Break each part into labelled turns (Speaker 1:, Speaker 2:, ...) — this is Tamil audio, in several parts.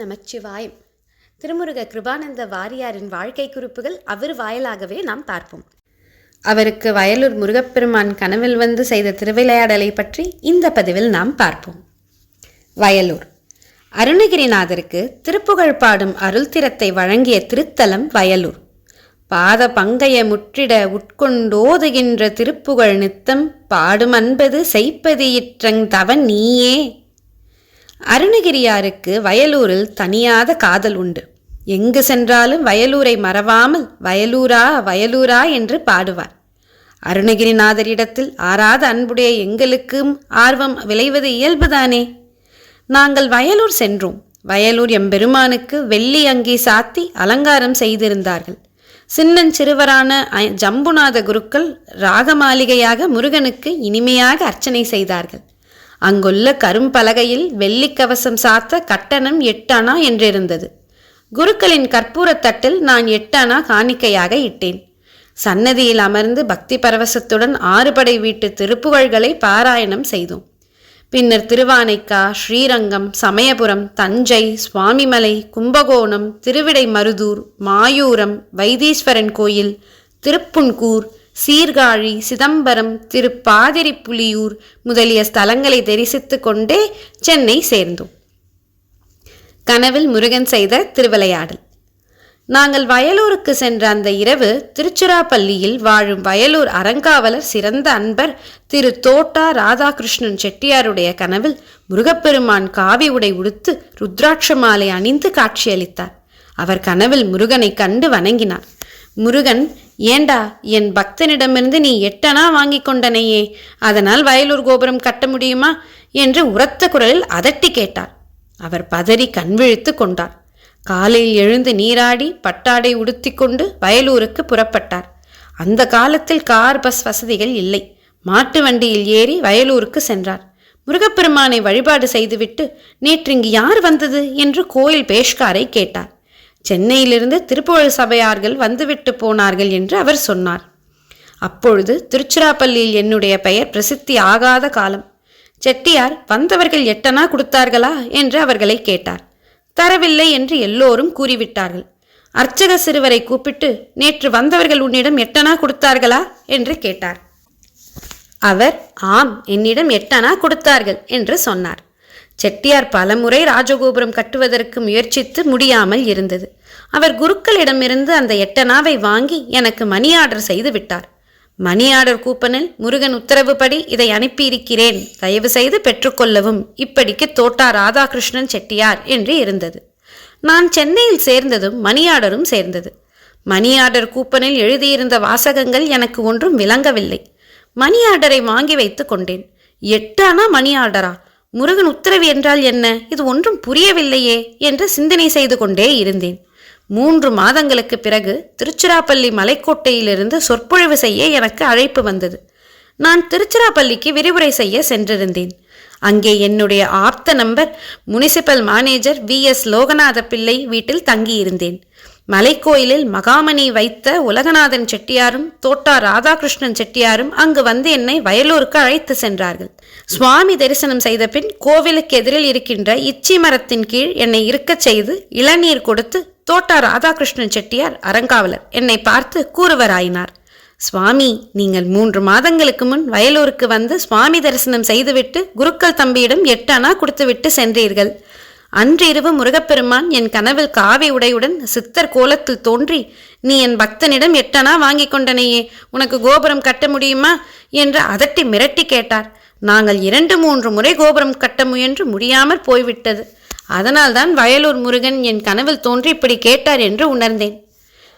Speaker 1: நமச்சிவாயம் திருமுருக கிருபானந்த வாரியாரின் வாழ்க்கை குறிப்புகள் அவர் வாயிலாகவே நாம் பார்ப்போம். அவருக்கு வயலூர் முருகப்பெருமான் கனவில் வந்து செய்த திருவிளையாடலை பற்றி இந்த பதிவில் நாம் பார்ப்போம். வயலூர். அருணகிரிநாதருக்கு திருப்புகழ் பாடும் அருள்திறத்தை வழங்கிய திருத்தலம் வயலூர். பாத பங்கைய முற்றிட உட்கொண்டோதுகின்ற திருப்புகழ் நித்தம் பாடும் அன்பது செய்ப்பது இற்றங் தவன் நீயே. அருணகிரியாருக்கு வயலூரில் தனியாத காதல் உண்டு. எங்கு சென்றாலும் வயலூரை மறவாமல் வயலூரா வயலூரா என்று பாடுவார். அருணகிரிநாதரிடத்தில் ஆறாத அன்புடைய எங்களுக்கும் ஆர்வம் விளைவது இயல்புதானே? நாங்கள் வயலூர் சென்றோம். வயலூர் எம்பெருமானுக்கு வெள்ளி அங்கி சாத்தி அலங்காரம் செய்திருந்தார்கள். சின்னஞ்சிறுவரான ஜம்புநாத குருக்கள் ராகமாளிகையாக முருகனுக்கு இனிமையாக அர்ச்சனை செய்தார்கள். அங்குள்ள கரும்பலகையில் வெள்ளிக் கவசம் சாத்த கட்டணம் எட்டானா என்றிருந்தது. குருக்களின் கற்பூரத் தட்டில் நான் எட்டானா காணிக்கையாக இட்டேன். சன்னதியில் அமர்ந்து பக்தி பரவசத்துடன் ஆறுபடை வீட்டு திருப்புகழ்களை பாராயணம் செய்தோம். பின்னர் திருவானைக்கா ஸ்ரீரங்கம் சமயபுரம் தஞ்சை சுவாமிமலை கும்பகோணம் திருவிடைமருதூர் மாயூரம் வைத்தீஸ்வரன் கோயில் திருப்புன்கூர் சீர்காழி சிதம்பரம் திருப்பாதிரிப்புலியூர் முதலிய ஸ்தலங்களை தரிசித்து கொண்டே சென்னை சேர்ந்தோம். கனவில் முருகன் செய்த திருவிளையாடல். நாங்கள் வயலூருக்கு சென்ற அந்த இரவு திருச்சிராப்பள்ளியில் வாழும் வயலூர் அறங்காவலர் சிறந்த அன்பர் திரு தோட்டா ராதாகிருஷ்ணன் செட்டியாருடைய கனவில் முருகப்பெருமான் காவி உடை உடுத்து ருத்ராட்ச மாலை அணிந்து காட்சியளித்தார். அவர் கனவில் முருகனை கண்டு வணங்கினார். முருகன் ஏண்டா என் பக்தனிடமிருந்து நீ எட்டனா வாங்கிக் கொண்டனையே அதனால் வயலூர் கோபுரம் கட்ட முடியுமா? என்று உரத்த குரலில் அதட்டி கேட்டார். அவர் பதறி கண்விழித்து கொண்டார். காலையில் எழுந்து நீராடி பட்டாடை உடுத்திக்கொண்டு வயலூருக்கு புறப்பட்டார். அந்த காலத்தில் கார் பஸ் வசதிகள் இல்லை. மாட்டு வண்டியில் ஏறி வயலூருக்கு சென்றார். முருகப்பெருமானை வழிபாடு செய்துவிட்டு நேற்று இங்கு யார் வந்தது? என்று கோயில் பேஷ்காரை கேட்டார். சென்னையிலிருந்து திருப்புகழ் சபையார்கள் வந்துவிட்டு போனார்கள் என்று அவர் சொன்னார். அப்பொழுது திருச்சிராப்பள்ளியில் என்னுடைய பெயர் பிரசித்தி ஆகாத காலம். செட்டியார் வந்தவர்கள் எட்டனா கொடுத்தார்களா? என்று அவர்களை கேட்டார். தரவில்லை என்று எல்லோரும் கூறிவிட்டார்கள். அர்ச்சக சிறுவரை கூப்பிட்டு நேற்று வந்தவர்கள் உன்னிடம் எட்டனா கொடுத்தார்களா? என்று கேட்டார். அவர் ஆம் என்னிடம் எட்டனா கொடுத்தார்கள் என்று சொன்னார். செட்டியார் பலமுறை ராஜகோபுரம் கட்டுவதற்கு முயற்சித்து முடியாமல் இருந்தது. அவர் குருக்களிடமிருந்து அந்த எட்டனாவை வாங்கி எனக்கு மணி ஆர்டர் செய்து விட்டார். மணி ஆர்டர் கூப்பனில் முருகன் உத்தரவுப்படி இதை அனுப்பியிருக்கிறேன். தயவு செய்து பெற்றுக்கொள்ளவும் இப்படிக்கு தோட்டா ராதாகிருஷ்ணன் செட்டியார் என்று இருந்தது. நான் சென்னையில் சேர்ந்ததும் மணி ஆர்டரும் சேர்ந்தது. மணி ஆர்டர் கூப்பனில் எழுதியிருந்த வாசகங்கள் எனக்கு ஒன்றும் விளங்கவில்லை. மணி ஆர்டரை வாங்கி வைத்துக் கொண்டேன். எட்டானா மணி ஆர்டரா? முருகன் உத்தரவு என்றால் என்ன? இது ஒன்றும் புரியவில்லையே என்று சிந்தனை செய்து கொண்டே இருந்தேன். மூன்று மாதங்களுக்கு பிறகு திருச்சிராப்பள்ளி மலைக்கோட்டையிலிருந்து சொற்பொழிவு செய்ய எனக்கு அழைப்பு வந்தது. நான் திருச்சிராப்பள்ளிக்கு விரிவுரை செய்ய சென்றிருந்தேன். அங்கே என்னுடைய ஆப்த number municipal manager V S Loganatha Pillai வீட்டில் தங்கியிருந்தேன். மலைக்கோயிலில் மகாமணி வைத்த உலகநாதன் செட்டியாரும் தோட்டா ராதாகிருஷ்ணன் செட்டியாரும் அங்கு வந்து என்னை வயலூருக்கு அழைத்து சென்றார்கள். சுவாமி தரிசனம் செய்த பின் கோவிலுக்கு எதிரில் இருக்கின்ற இச்சி மரத்தின் கீழ் என்னை இருக்கச் செய்து இளநீர் கொடுத்து தோட்டா ராதாகிருஷ்ணன் செட்டியார் அறங்காவலர் என்னை பார்த்து கூறுவராயினார். சுவாமி நீங்கள் மூன்று மாதங்களுக்கு முன் வயலூருக்கு வந்து சுவாமி தரிசனம் செய்துவிட்டு குருக்கள் தம்பியிடம் எட்டு அணா கொடுத்துவிட்டு சென்றீர்கள். அன்றிரவு முருகப்பெருமான் என் கனவில் காவி உடையுடன் சித்தர் கோலத்தில் தோன்றி நீ என் பக்தனிடம் எட்டனா வாங்கிக் கொண்டனையே உனக்கு கோபுரம் கட்ட முடியுமா? என்று அதட்டி மிரட்டி கேட்டார். நாங்கள் இரண்டு மூன்று முறை கோபுரம் கட்ட முயன்று முடியாமற் போய்விட்டது. அதனால்தான் வயலூர் முருகன் என் கனவில் தோன்றி இப்படி கேட்டார் என்று உணர்ந்தேன்.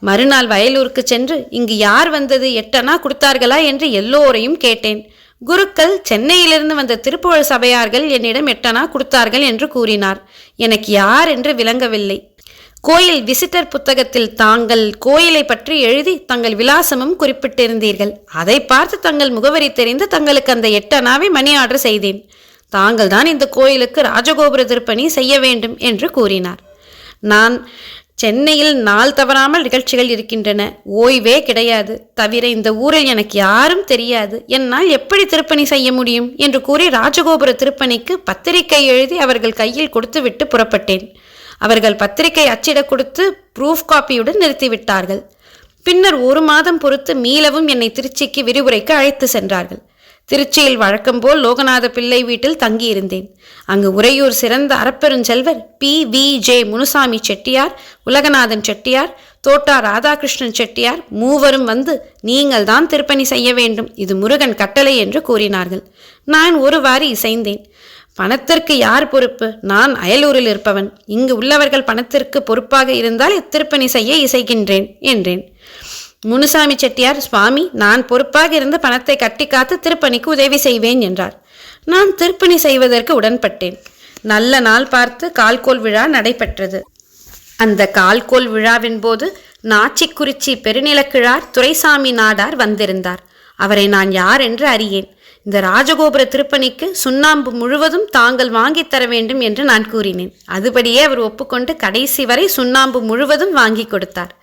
Speaker 1: மறுநாள் வயலூருக்கு சென்று இங்கு யார் வந்தது? எட்டனா கொடுத்தார்களா? என்று எல்லோரையும் கேட்டேன். குருக்கள் சென்னையிலிருந்து வந்த திருப்புகழ் சபையார்கள் என்னிடம் எட்டனா கொடுத்தார்கள் என்று கூறினார். எனக்கு யார் என்று விளங்கவில்லை. கோயில் விசிட்டர் புத்தகத்தில் தாங்கள் கோயிலை பற்றி எழுதி தங்கள் விலாசமும் குறிப்பிட்டிருந்தீர்கள். அதை பார்த்து தங்கள் முகவரி தெரிந்து தங்களுக்கு அந்த எட்டனாவை மணி ஆர்டர் செய்தேன். தாங்கள் தான் இந்த கோயிலுக்கு ராஜகோபுர திருப்பணி செய்ய வேண்டும் என்று கூறினார். நான் சென்னையில் நாள் தவறாமல் நிகழ்ச்சிகள் இருக்கின்றன. ஓய்வே கிடையாது. தவிர இந்த ஊரில் எனக்கு யாரும் தெரியாது. என்னால் எப்படி திருப்பணி செய்ய முடியும்? என்று கூறி ராஜகோபுர திருப்பணிக்கு பத்திரிகை எழுதி அவர்கள் கையில் கொடுத்துவிட்டு புறப்பட்டேன். அவர்கள் பத்திரிகை அச்சிட கொடுத்து ப்ரூஃப் காப்பியுடன் நிறுத்திவிட்டார்கள் பின்னர் ஒரு மாதம் பொறுத்து மீளவும் என்னை திருச்சிக்கு விரிவுரைக்கு அழைத்து சென்றார்கள். திருச்சியில் வழக்கம்போல் லோகநாத பிள்ளை வீட்டில் தங்கியிருந்தேன். அங்கு உறையூர் சிறந்த அறப்பெருஞ்செல்வர் P. V. J. Munusamy Chettiar Ulaganathan Chettiar Thotta Radhakrishnan Chettiar மூவரும் வந்து நீங்கள் தான் திருப்பணி செய்ய வேண்டும். இது முருகன் கட்டளை என்று கூறினார்கள். நான் ஒருவாறு இசைந்தேன். பணத்திற்கு யார் பொறுப்பு? நான் அயலூரில் இருப்பவன். இங்கு உள்ளவர்கள் பணத்திற்கு பொறுப்பாக இருந்தால் இத்திருப்பணி செய்ய இசைக்கின்றேன் என்றேன். முனுசாமி செட்டியார் சுவாமி நான் பொறுப்பாக இருந்து பணத்தை கட்டி காத்து திருப்பணிக்கு உதவி செய்வேன் என்றார். நான் திருப்பணி செய்வதற்கு உடன்பட்டேன். நல்ல நாள் பார்த்து கால்கோல் விழா நடைபெற்றது. அந்த கால்கோல் விழாவின் போது நாச்சிக்குறிச்சி பெருநிலக்கிழார் துரைசாமி நாடார் வந்திருந்தார். அவரை நான் யார் என்று அறியேன். இந்த ராஜகோபுர திருப்பணிக்கு சுண்ணாம்பு முழுவதும் தாங்கள் வாங்கி தர வேண்டும் என்று நான் கூறினேன். அதுபடியே அவர் ஒப்புக்கொண்டு கடைசி வரை சுண்ணாம்பு முழுவதும் வாங்கி கொடுத்தார்.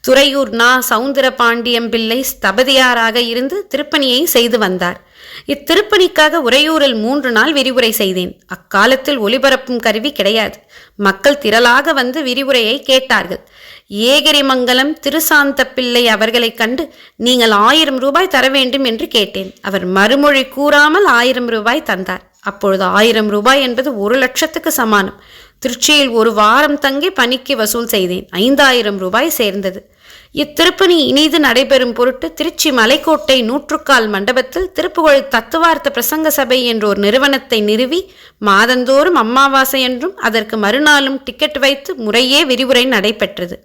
Speaker 1: துறையூர் நா. சவுந்தர பாண்டியம் பிள்ளை ஸ்தபதியாராக இருந்து திருப்பணியை செய்து வந்தார். இத்திருப்பணிக்காக உறையூரில் மூன்று நாள் விரிவுரை செய்தேன். அக்காலத்தில் ஒலிபரப்பும் கருவி கிடையாது. மக்கள் திரளாக வந்து விரிவுரையை கேட்டார்கள். ஏகிரிமங்கலம் திருசாந்த பிள்ளை அவர்களை கண்டு நீங்கள் ஆயிரம் ரூபாய் தர வேண்டும் என்று கேட்டேன். அவர் மறுமொழி கூறாமல் ஆயிரம் ரூபாய் தந்தார். அப்பொழுது ஆயிரம் ரூபாய் என்பது ஒரு லட்சத்துக்கு சமானம். திருச்சியில் ஒரு வாரம் தங்கி பணிக்கு வசூல் செய்தேன். ஐந்தாயிரம் ரூபாய் சேர்ந்தது. இத்திருப்பணி இனிது நடைபெறும் பொருட்டு திருச்சி மலைக்கோட்டை நூற்றுக்கால் மண்டபத்தில் திருப்புகழ் தத்துவார்த்த பிரசங்க சபை என்ற ஒரு நிறுவனத்தை நிறுவி மாதந்தோறும் அம்மாவாசை என்றும் அதற்கு மறுநாளும் டிக்கெட் வைத்து முறையே விரிவுரை நடைபெற்றது.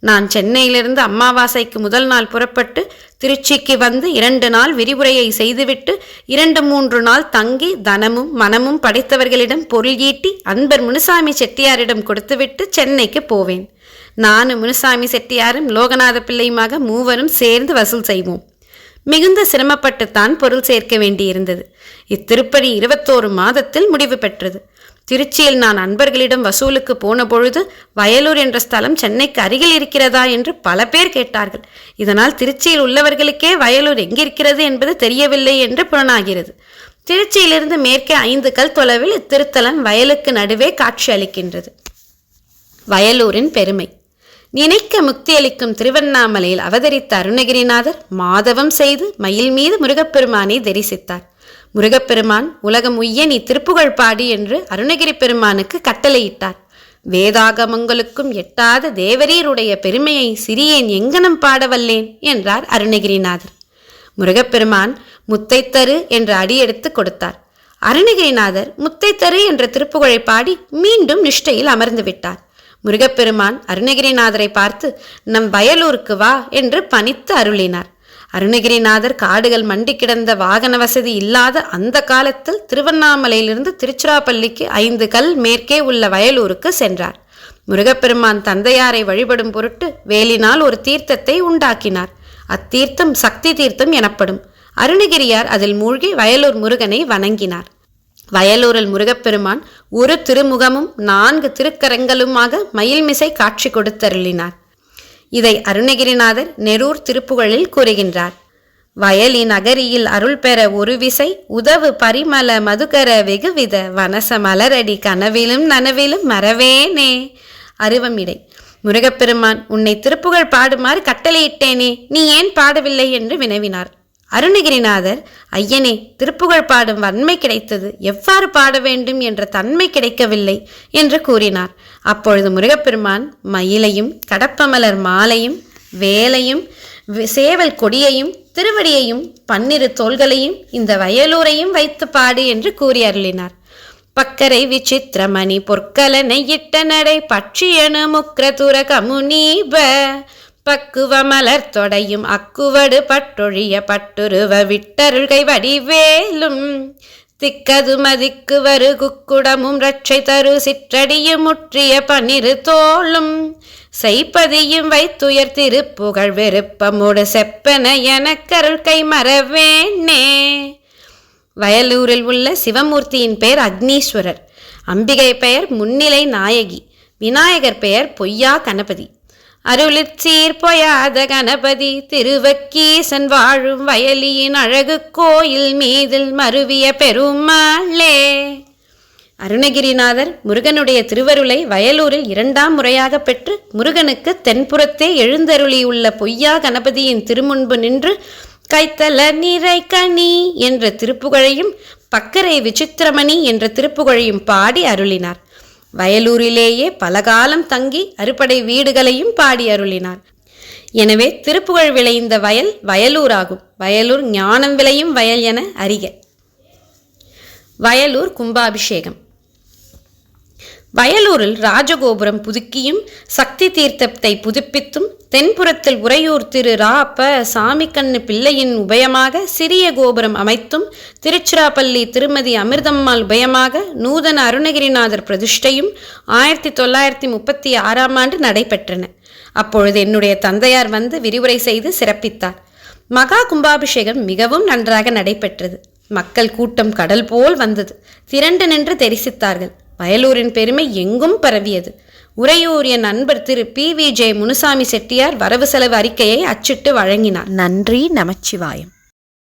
Speaker 1: நான் சென்னையிலிருந்து அம்மாவாசைக்கு முதல் நாள் புறப்பட்டு திருச்சிக்கு வந்து இரண்டு நாள் விரிவுரையை செய்துவிட்டு இரண்டு மூன்று நாள் தங்கி தனமும் மனமும் படைத்தவர்களிடம் பொருள் ஈட்டி அன்பர் முனுசாமி செட்டியாரிடம் கொடுத்துவிட்டு சென்னைக்கு போவேன். நானும் முனுசாமி செட்டியாரும் லோகநாத பிள்ளையுமாக மூவரும் சேர்ந்து வசூல் செய்வோம். மிகுந்த சிரமப்பட்டுத்தான் பொருள் சேர்க்க வேண்டியிருந்தது. இத்திருப்பணி இருபத்தோரு மாதத்தில் முடிவு பெற்றது. திருச்சியில் நான் அன்பர்களிடம் வசூலுக்கு போன பொழுது வயலூர் என்ற ஸ்தலம் சென்னைக்கு அருகில் இருக்கிறதா என்று பல பேர் கேட்டார்கள். இதனால் திருச்சியில் உள்ளவர்களுக்கே வயலூர் எங்கிருக்கிறது என்பது தெரியவில்லை என்று புலனாகிறது. திருச்சியிலிருந்து மேற்கே ஐந்து கல் தொலைவில் இத்திருத்தலம் வயலுக்கு நடுவே காட்சி அளிக்கின்றது. வயலூரின் பெருமை. நினைக்க முக்தியளிக்கும் திருவண்ணாமலையில் அவதரித்த அருணகிரிநாதர் மாதவம் செய்து மயில் மீது முருகப்பெருமானை தரிசித்தார். முருகப்பெருமான் உலகம் உய்ய நீ திருப்புகழ் பாடி என்று அருணகிரி பெருமானுக்கு கட்டளையிட்டார். வேதாகமங்களுக்கும் எட்டாத தேவரீருடைய பெருமையை சிறியேன் எங்கனம் பாடவல்லேன் என்றார் அருணகிரிநாதர். முருகப்பெருமான் முத்தைத்தரு என்று அடியெடுத்து கொடுத்தார். அருணகிரிநாதர் முத்தைத்தரு என்ற திருப்புகழை பாடி மீண்டும் நிஷ்டையில் அமர்ந்து விட்டார். முருகப்பெருமான் அருணகிரிநாதரை பார்த்து நம் வயலூருக்கு வா என்று பணித்து அருளினார். அருணகிரிநாதர் காடுகள் மண்டி கிடந்த வாகன வசதி இல்லாத அந்த காலத்தில் திருவண்ணாமலையிலிருந்து திருச்சிராப்பள்ளிக்கு ஐந்து கல் மேற்கே உள்ள வயலூருக்கு சென்றார். முருகப்பெருமான் தந்தையாரை வழிபடும் பொருட்டு வேலினால் ஒரு தீர்த்தத்தை உண்டாக்கினார். அத்தீர்த்தம் சக்தி தீர்த்தம் எனப்படும். அருணகிரியார் அதில் மூழ்கி வயலூர் முருகனை வணங்கினார். வயலூரில் முருகப்பெருமான் ஒரு திருமுகமும் நான்கு திருக்கரங்களுமாக மயில்மிசை காட்சி கொடுத்தருளினார். இதை அருணகிரிநாதர் நெரூர் திருப்புகழில் கூறுகின்றார். வயலி நகரியில் அருள் பெற ஒரு விசை உதவு பரிமள மதுகர வெகுவித வனச மலரடி கனவிலும் நனவிலும் மறவேனே. அருவமிடை. முருகப்பெருமான் உன்னை திருப்புகழ் பாடுமாறு கட்டளையிட்டேனே நீ ஏன் பாடவில்லை? என்று வினவினார். அருணகிரிநாதர் ஐயனே திருப்புகழ் பாடும் வன்மை கிடைத்தது எவ்வாறு பாட வேண்டும் என்ற தன்மை கிடைக்கவில்லை என்று கூறினார். அப்பொழுது முருகப்பெருமான் மயிலையும் கடப்பமலர் மாலையும் வேலையும் வி- சேவல் கொடியையும் திருவடியையும் பன்னிரு தோள்களையும் இந்த வயலூரையும் வைத்து பாடு என்று கூறி அருளினார். பக்கரை விசித்திரமணி பொற்கலனை இட்ட நடை பட்சியனு முக்ரதுர கமுனீப பக்குவ மலர் தொடையும் அக்குவடு பட்டொழிய பட்டுருவ விட்டருள்கை வடிவேலும் திக்கது மதிக்கு வரு குக்குடமும் ரட்சை தரு சிற்றடியும் முற்றிய பன்னிரு தோளும். செய்ப்பதியும் வைத்துயர் திருப்புகழ் வெறுப்பமோடு செப்பன எனக்கருள் கை மறவேனே வயலூரில் உள்ள சிவமூர்த்தியின் பெயர் அக்னீஸ்வரர். அம்பிகை பெயர் முன்னிலை நாயகி. விநாயகர் பெயர் பொய்யா கணபதி. அருளிற் சீர் பொயாத கணபதி திருவக்கீசன் வாழும் வயலியின் அழகு கோயில் மீதில் மருவிய பெருமாளே. அருணகிரிநாதர் முருகனுடைய திருவருளை வயலூரில் இரண்டாம் முறையாக பெற்று முருகனுக்கு தென்புறத்தே எழுந்தருளியுள்ள பொய்யா கணபதியின் திருமுன்பு நின்று கைத்தல நிறை கனி என்ற திருப்புகழையும் பக்கரை விசித்திரமணி என்ற திருப்புகழையும் பாடி அருளினார். வயலூரிலேயே பலகாலம் தங்கி அறுபடை வீடுகளையும் பாடி அருளினார். எனவே திருப்புகழ் விளைந்த வயல் வயலூராகும். வயலூர் ஞானம் விளையும் வயல் என அறிக. வயலூர் கும்பாபிஷேகம். வயலூரில் ராஜகோபுரம் புதுக்கியும் சக்தி தீர்த்தத்தை புதுப்பித்தும் தென்புறத்தில் உறையூர் திரு ரா அப்ப சாமிக்கண்ணு பிள்ளையின் உபயமாக சிறிய கோபுரம் அமைத்தும் திருச்சிராப்பள்ளி திருமதி அமிர்தம்மாள் உபயமாக நூதன அருணகிரிநாதர் பிரதிஷ்டையும் ஆயிரத்தி தொள்ளாயிரத்தி முப்பத்தி ஆறாம் ஆண்டு நடைபெற்றன. அப்பொழுது என்னுடைய தந்தையார் வந்து விரிவுரை செய்து சிறப்பித்தார். மகா கும்பாபிஷேகம் மிகவும் நன்றாக நடைபெற்றது. மக்கள் கூட்டம் கடல் போல் வந்தது. திரண்டு நின்று தரிசித்தார்கள். வயலூரின் பெருமை எங்கும் பரவியது. உறையூரிய நண்பர் Thiru P. V. J Munusamy Chettiar வரவு செலவு அறிக்கையை அச்சிட்டு வழங்கினார்.
Speaker 2: நன்றி நமச்சிவாயம்.